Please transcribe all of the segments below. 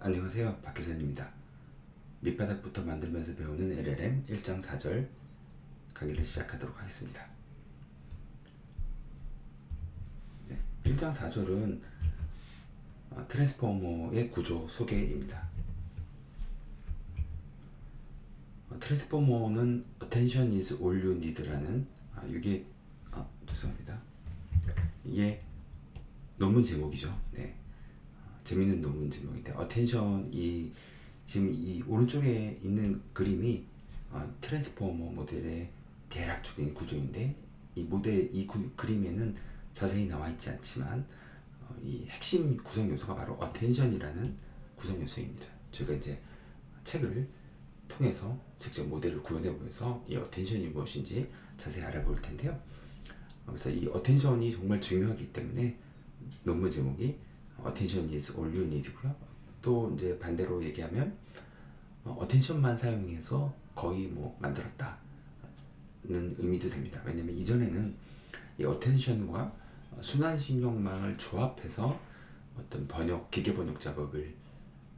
안녕하세요 박기선입니다. 밑바닥부터 만들면서 배우는 LLM 1장 4절 강의를 시작하도록 하겠습니다. 네, 1장 4절은 어, 트랜스포머의 구조 소개입니다. 어, 트랜스포머는 attention is all you need라는 아, 이게 아, 죄송합니다. 이게 논문 제목이죠. 네. 어, 재밌는 논문 제목인데 어텐션이 지금 이 오른쪽에 있는 그림이 어, 트랜스포머 모델의 대략적인 구조인데 이 모델 이 구, 그림에는 자세히 나와 있지 않지만 어, 이 핵심 구성 요소가 바로 어텐션이라는 구성 요소입니다. 저희가 이제 책을 통해서 직접 모델을 구현해 보면서 이 어텐션이 무엇인지 자세히 알아볼 텐데요. 어, 그래서 이 어텐션이 정말 중요하기 때문에 논문 제목이 Attention is all you need고요. 또 이제 반대로 얘기하면 어, 어텐션만 사용해서 거의 뭐 만들었다는 의미도 됩니다. 왜냐면 이전에는 이 어텐션과 순환신경망을 조합해서 어떤 번역 기계 번역 작업을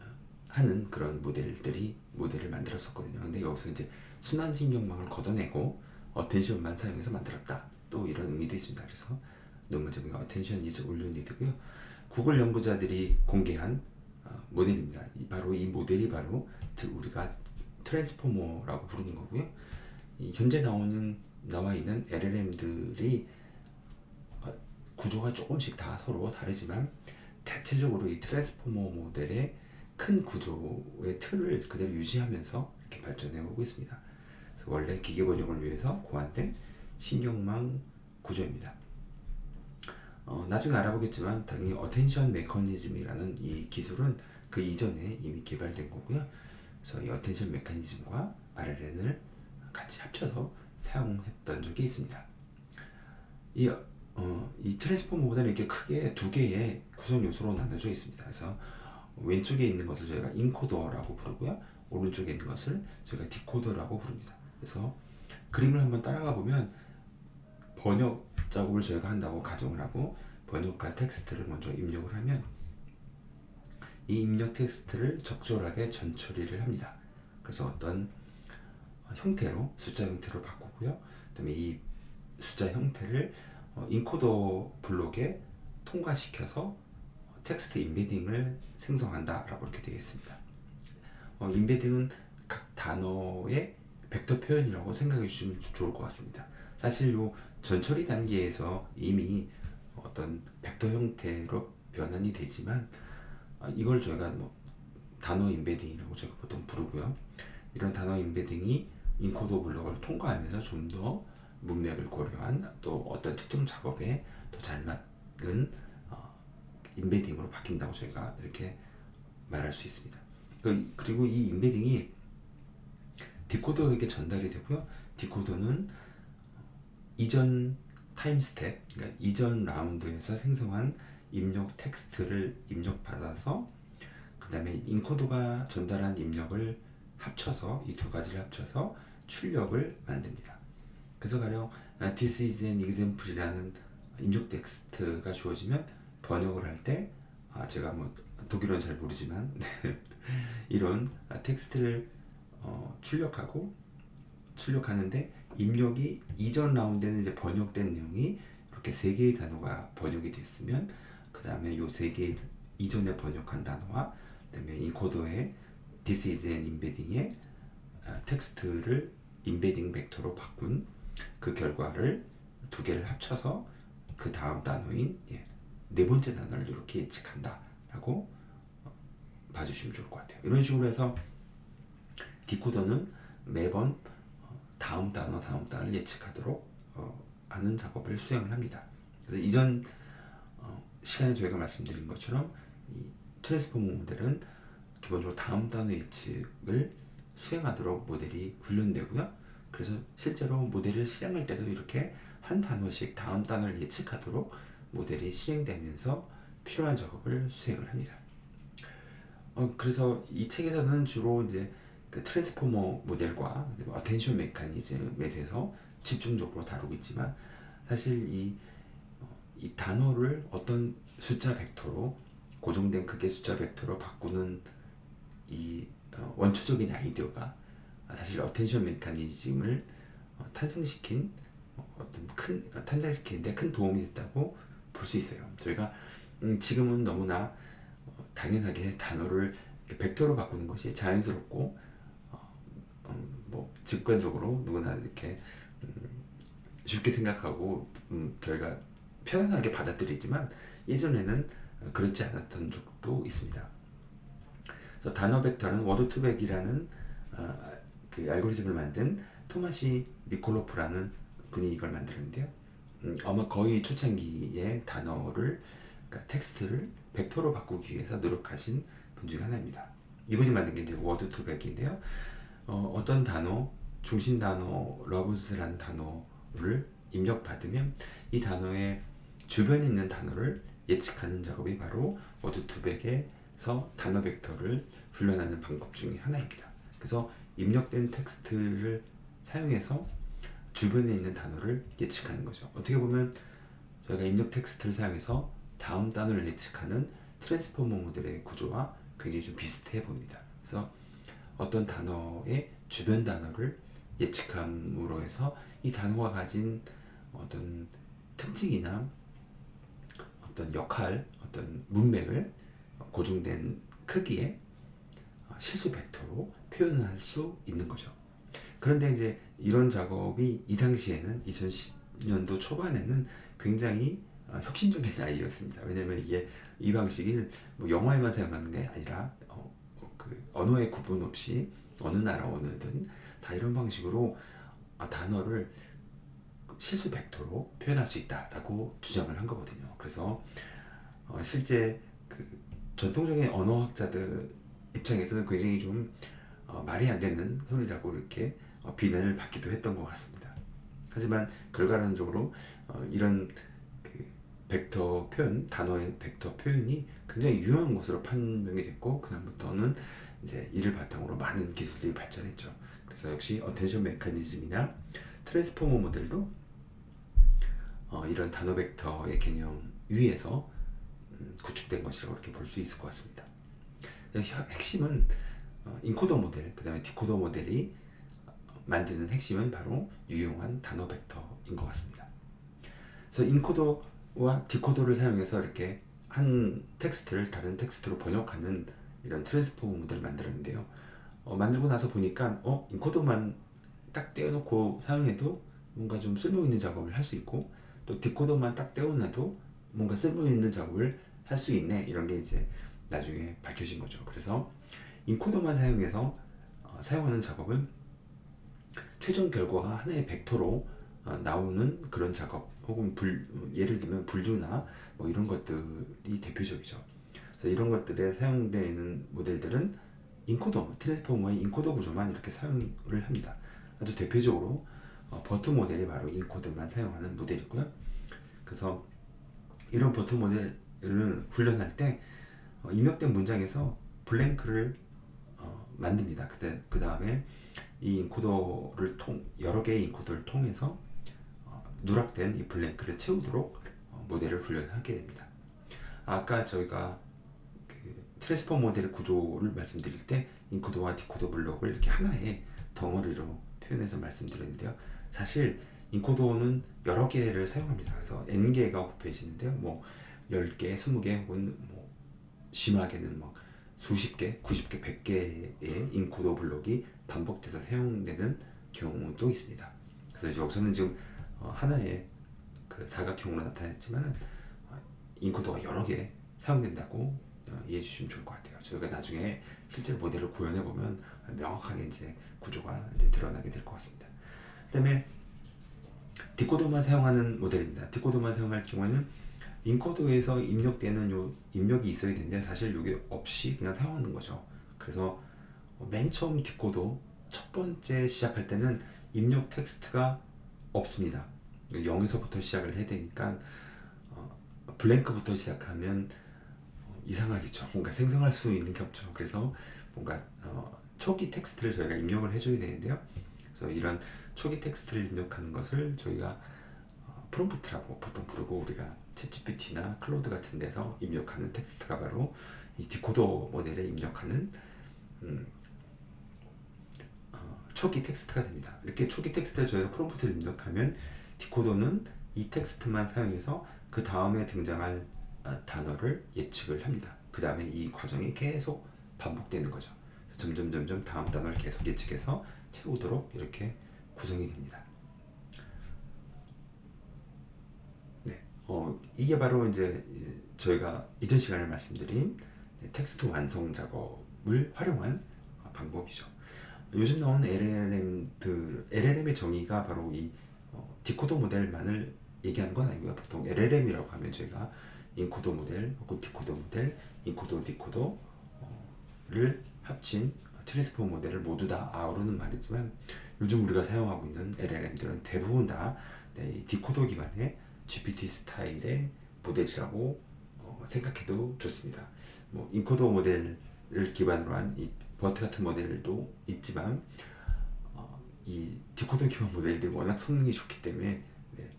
어, 하는 그런 모델들이 모델을 만들었었거든요. 근데 여기서 이제 순환신경망을 걷어내고 어텐션만 사용해서 만들었다. 또 이런 의미도 있습니다. 그래서 논문 제목이 is all you need고요. 구글 연구자들이 공개한 어, 모델입니다. 이- 바로 이 모델이 바로 트- 우리가 트랜스포머라고 부르는 거고요. 이 현재 나오는 나와 있는 LLM들이 어, 구조가 조금씩 다 서로 다르지만 대체적으로 이 트랜스포머 모델의 큰 구조의 틀을 그대로 유지하면서 이렇게 발전해 오고 있습니다. 원래 기계 번역을 위해서 고안된 신경망 구조입니다. 어, 나중에 알아보겠지만 당연히 어텐션 메커니즘이라는 이 기술은 그 이전에 이미 개발된 거고요. 그래서 이 어텐션 메커니즘과 RLN을 같이 합쳐서 사용했던 적이 있습니다. 이, 어, 이 트랜스포머 모델은 이렇게 크게 두 개의 구성 요소로 나눠져 있습니다. 그래서 왼쪽에 있는 것을 저희가 인코더라고 부르고요. 오른쪽에 있는 것을 저희가 디코더라고 부릅니다. 그래서 그림을 한번 따라가 보면 번역 작업을 저희가 한다고 가정을 하고 번역할 텍스트를 먼저 입력을 하면 이 입력 텍스트를 적절하게 전처리를 합니다. 그래서 어떤 형태로 숫자 형태로 바꾸고요. 그다음에 이 숫자 형태를 어, 인코더 블록에 통과시켜서 텍스트 인베딩을 생성한다라고 이렇게 되어 있습니다. 어, 인베딩은 각 단어의 벡터 표현이라고 생각해 주시면 좋을 것 같습니다. 사실 요 전처리 단계에서 이미 어떤 벡터 형태로 변환이 되지만 아, 이걸 저희가 뭐 단어 인베딩이라고 저희가 보통 부르고요. 이런 단어 인베딩이 인코더 블록을 통과하면서 좀 더 문맥을 고려한 또 어떤 특정 작업에 더 잘 맞는 어, 인베딩으로 바뀐다고 저희가 이렇게 말할 수 있습니다. 그- 그리고 이 인베딩이 디코더에게 전달이 되고요. 디코더는 이전 타임 스텝, 그러니까 이전 라운드에서 생성한 입력 텍스트를 입력받아서 그 다음에 인코더가 전달한 입력을 합쳐서 이 두 가지를 합쳐서 출력을 만듭니다. 그래서 가령 아, This is an example이라는 입력 텍스트가 주어지면 번역을 할때 아, 제가 뭐 독일어는 잘 모르지만 이런 아, 텍스트를 어, 출력하고 출력하는데 입력이 이전 라운드에는 이제 번역된 내용이 이렇게 세 개의 단어가 번역이 됐으면 그 다음에 요 세개 이전에 번역한 단어와 그다음에 인코더의 this is an embedding의 아, 텍스트를 인베딩 벡터로 바꾼 그 결과를 두 개를 합쳐서 그 다음 단어인 예, 네 번째 단어를 이렇게 예측한다라고 어, 봐주시면 좋을 것 같아요. 이런 식으로 해서 디코더는 매번 어, 다음 단어 다음 단어를 예측하도록 어, 하는 작업을 수행을 합니다. 그래서 이전 어, 시간에 저희가 말씀드린 것처럼 이 트랜스포머 모델은 기본적으로 다음 단어 예측을 수행하도록 모델이 훈련되고요. 그래서 실제로 모델을 실행할 때도 이렇게 한 단어씩 다음 단어를 예측하도록 모델이 실행되면서 필요한 작업을 수행을 합니다. 어, 그래서 이 책에서는 주로 이제 그 트랜스포머 모델과 어텐션 메커니즘에 대해서 집중적으로 다루고 있지만 사실 이, 어, 이 단어를 어떤 숫자 벡터로 고정된 크기의 숫자 벡터로 바꾸는 이 어, 원초적인 아이디어가 사실 어텐션 메커니즘을 어, 탄생시킨 어, 어떤 큰 어, 탄생시키는데 큰 도움이 됐다고 볼 수 있어요. 저희가 음, 지금은 너무나 어, 당연하게 단어를 벡터로 바꾸는 것이 자연스럽고 직관적으로 누구나 이렇게 음, 쉽게 생각하고 음, 저희가 편안하게 받아들이지만 예전에는 그렇지 않았던 적도 있습니다. 그래서 단어 벡터는 워드 투백이라는 어, 그 알고리즘을 만든 토마시 미콜로프라는 분이 이걸 만들었는데요. 음, 아마 거의 초창기에 단어를 그러니까 텍스트를 벡터로 바꾸기 위해서 노력하신 분 중에 하나입니다. 이분이 만든 게 이제 워드 투백인데요. 어, 어떤 단어 중심 단어 러브스라는 단어를 입력받으면 이 단어의 주변에 있는 단어를 예측하는 작업이 바로 워드 투백에서 단어 벡터를 훈련하는 방법 중에 하나입니다. 그래서 입력된 텍스트를 사용해서 주변에 있는 단어를 예측하는 거죠. 어떻게 보면 저희가 입력 텍스트를 사용해서 다음 단어를 예측하는 트랜스포머 모델의 구조와 굉장히 좀 비슷해 보입니다. 그래서 어떤 단어의 주변 단어를 예측함으로 해서 이 단어가 가진 어떤 특징이나 어떤 역할, 어떤 문맥을 고정된 크기의 실수 벡터로 표현할 수 있는 거죠. 그런데 이제 이런 작업이 이 당시에는 2010년도 초반에는 굉장히 어, 혁신적인 아이디어였습니다. 왜냐면 이게 이 방식을 뭐 영화에만 사용하는 게 아니라 그 언어의 구분 없이 어느 나라 언어든 다 이런 방식으로 아, 단어를 실수 벡터로 표현할 수 있다라고 주장을 한 거거든요. 그래서 어, 실제 그 전통적인 언어학자들 입장에서는 굉장히 좀 어, 말이 안 되는 소리라고 이렇게 어, 비난을 받기도 했던 것 같습니다. 하지만 결과론적으로 어, 이런 그 벡터 표현, 단어의 벡터 표현이 굉장히 유용한 것으로 판명이 됐고 그다음부터는 이제 이를 바탕으로 많은 기술들이 발전했죠. 그래서 역시 어텐션 메커니즘이나 트랜스포머 모델도 어, 이런 단어 벡터의 개념 위에서 음, 구축된 것이라고 이렇게 볼 수 있을 것 같습니다. 핵심은 어, 인코더 모델, 그 다음에 디코더 모델이 어, 만드는 핵심은 바로 유용한 단어 벡터인 것 같습니다. 그래서 인코더 와 디코더를 사용해서 이렇게 한 텍스트를 다른 텍스트로 번역하는 이런 트랜스포머 모델을 만들었는데요. 어, 만들고 나서 보니까 어 인코더만 딱 떼어놓고 사용해도 뭔가 좀 쓸모 있는 작업을 할 수 있고 또 디코더만 딱 떼어놔도 뭔가 쓸모 있는 작업을 할 수 있네 이런 게 이제 나중에 밝혀진 거죠. 그래서 인코더만 사용해서 어, 사용하는 작업은 최종 결과가 하나의 벡터로 어, 나오는 그런 작업 혹은 불 예를 들면 불주나 뭐 이런 것들이 대표적이죠. 그래서 이런 것들에 사용되는 모델들은 인코더 트랜스포머의 인코더 구조만 이렇게 사용을 합니다. 아주 대표적으로 어, 버트 모델이 바로 인코더만 사용하는 모델이고요. 그래서 이런 버트 모델을 훈련할 때 어, 입력된 문장에서 블랭크를 어, 만듭니다. 그때 그 다음에 이 인코더를 통 여러 개의 인코더를 통해서 어, 누락된 이 블랭크를 채우도록 어, 모델을 훈련하게 됩니다. 아까 저희가 그 트랜스포 모델 구조를 말씀드릴 때 인코더와 디코더 블록을 이렇게 하나의 덩어리로 표현해서 말씀드렸는데요. 사실 인코더는 여러 개를 사용합니다. 그래서 n 개가 곱해지는데요. 뭐 10개, 20개 혹은 뭐 심하게는 막 수십 개, 90개, 100개의 인코더 블록이 반복돼서 사용되는 경우도 있습니다. 그래서 여기서는 지금 어, 하나의 그 사각형으로 나타냈지만은 어, 인코더가 여러 개 사용된다고 어, 이해해 주시면 좋을 것 같아요. 저희가 나중에 실제 모델을 구현해 보면 명확하게 이제 구조가 이제 드러나게 될 것 같습니다. 그다음에 디코더만 사용하는 모델입니다. 디코더만 사용할 경우에는 인코더에서 입력되는 요 입력이 있어야 되는데 사실 이게 없이 그냥 사용하는 거죠. 그래서 맨 처음 디코더 첫 번째 시작할 때는 입력 텍스트가 없습니다. 0에서부터 시작을 해야 되니까 어, 블랭크부터 시작하면 어, 이상하겠죠. 뭔가 생성할 수 있는 게 없죠. 그래서 뭔가 어, 초기 텍스트를 저희가 입력을 해줘야 되는데요. 그래서 이런 초기 텍스트를 입력하는 것을 저희가 어, 프롬프트라고 보통 부르고 우리가 챗GPT나 클로드 같은 데서 입력하는 텍스트가 바로 이 디코더 모델에 입력하는 음, 어, 초기 텍스트가 됩니다. 이렇게 초기 텍스트에 저희가 프롬프트를 입력하면 디코더는 이 텍스트만 사용해서 그 다음에 등장할 어, 단어를 예측을 합니다. 그 다음에 이 과정이 계속 반복되는 거죠. 점점 점점 다음 단어를 계속 예측해서 채우도록 이렇게 구성이 됩니다. 네, 어, 이게 바로 이제 저희가 이전 시간에 말씀드린 네, 텍스트 완성 작업을 활용한 방법이죠. 요즘 나온 LLM들, LLM의 정의가 바로 이 어, 디코더 모델만을 얘기하는 건 아니고요. 보통 LLM이라고 하면 저희가 인코더 모델 혹은 디코더 모델, 인코더 디코더를 합친 트랜스포머 모델을 모두 다 아우르는 말이지만 요즘 우리가 사용하고 있는 LLM들은 대부분 다 네, 이 디코더 기반의 GPT 스타일의 모델이라고 어, 생각해도 좋습니다. 뭐 인코더 모델을 기반으로 한 이 버트 같은 모델도 있지만 어, 이 디코더 기반 모델들이 워낙 성능이 좋기 때문에 네,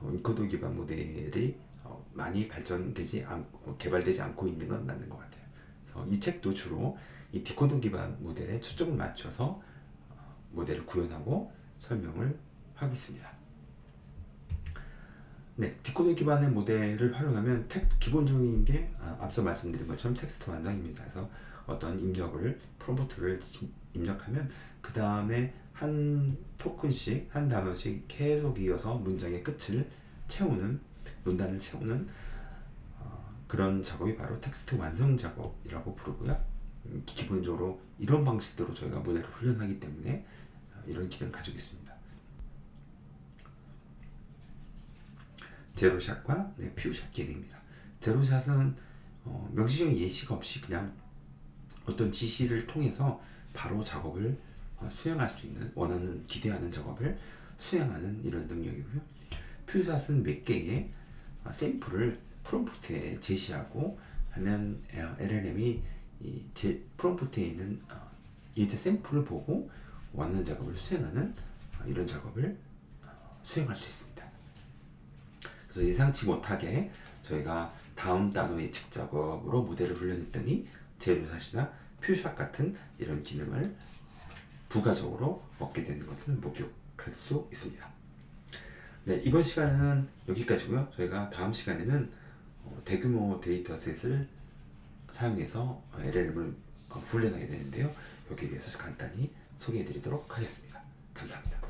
어, 인코더 기반 모델이 어, 많이 발전되지 않, 어, 개발되지 않고 있는 건 맞는 것 같아요. 그래서 이 책도 주로 이 디코더 기반 모델에 초점을 맞춰서 어, 모델을 구현하고 설명을 하고 있습니다. 네, 디코더 기반의 모델을 활용하면 텍, 기본적인 게 아, 앞서 말씀드린 것처럼 텍스트 완성입니다. 그래서 어떤 입력을 프롬프트를 입력하면 그 다음에 한 토큰씩 한 단어씩 계속 이어서 문장의 끝을 채우는 문단을 채우는 어, 그런 작업이 바로 텍스트 완성 작업이라고 부르고요. 음, 기본적으로 이런 방식대로 저희가 모델을 훈련하기 때문에 어, 이런 기능을 가지고 있습니다. 제로샷과 네, 퓨샷 기능입니다. 제로샷은 어, 명시적인 예시가 없이 그냥 어떤 지시를 통해서 바로 작업을 어, 수행할 수 있는 원하는 기대하는 작업을 수행하는 이런 능력이고요. 퓨샷은 몇 개의 어, 샘플을 프롬프트에 제시하고 하면 어, LLM이 이제 프롬프트에 있는 어, 예제 샘플을 보고 원하는 작업을 수행하는 어, 이런 작업을 어, 수행할 수 있습니다. 그래서 예상치 못하게 저희가 다음 단어 예측 작업으로 모델을 훈련했더니 제로샷이나 퓨샷 같은 이런 기능을 부가적으로 얻게 되는 것을 목격할 수 있습니다. 네, 이번 시간은 여기까지고요. 저희가 다음 시간에는 어, 대규모 데이터셋을 사용해서 LLM을 훈련하게 되는데요. 여기에 대해서 간단히 소개해 드리도록 하겠습니다. 감사합니다.